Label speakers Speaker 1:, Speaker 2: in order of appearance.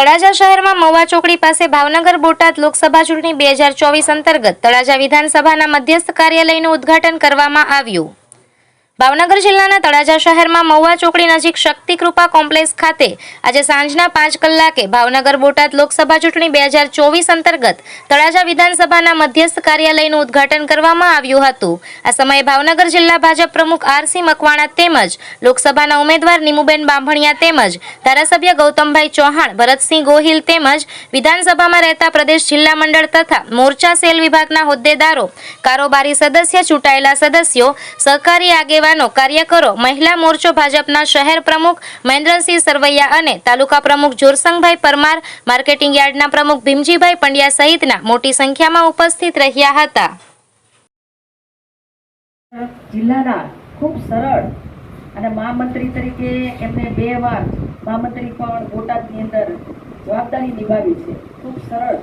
Speaker 1: તળાજા શહેરમાં મહુવા ચોકડી પાસે ભાવનગર બોટાદ લોકસભા ચૂંટણી બે હજાર ચોવીસ અંતર્ગત તળાજા વિધાનસભાના મધ્યસ્થ કાર્યાલયનું ઉદ્ઘાટન કરવામાં આવ્યું. ભાવનગર જિલ્લાના તળાજા શહેરમાં મહુવા ચોકડી નજીક શક્તિ કૃપા કોમ્પ્લેક્સ ખાતે આજે સાંજના પાંચ કલાકે ભાવનગર બોટાદ લોકસભા ચૂંટણી બે હજાર ચોવીસ અંતર્ગત તળાજા વિધાનસભાના મધ્યસ્થ કાર્યાલયનું ઉદ્ઘાટન કરવામાં આવ્યું હતું. આ સમયે ભાવનગર જિલ્લા ભાજપ પ્રમુખ આરસી મકવાણા તેમજ લોકસભાના ઉમેદવાર નીમુબેન બાંભણિયા તેમજ ધારાસભ્ય ગૌતમભાઈ ચૌહાણ, ભરતસિંહ ગોહિલ તેમજ વિધાનસભામાં રહેતા પ્રદેશ જિલ્લા મંડળ તથા મોરચા સેલ વિભાગના હોદ્દેદારો, કારોબારી સદસ્ય, ચૂંટાયેલા સદસ્યો, સહકારી આગેવાનો કાર્યકરો મહિલા મોરચો ભાજપના શહેર પ્રમુખ મહેન્દ્રસિંહ સરવૈયા અને તાલુકા પ્રમુખ જોરસંગભાઈ પરમાર, માર્કેટિંગ યાર્ડના પ્રમુખ ભીમજીભાઈ પંડ્યા સહિતના મોટી સંખ્યામાં ઉપસ્થિત રહ્યા હતા.
Speaker 2: જિલ્લાના ખૂબ સરળ અને મહામંત્રી તરીકે એમને બે વાર મહામંત્રી પણ બોટાદની અંદર જવાબદારી નિભાવી છે. ખૂબ સરળ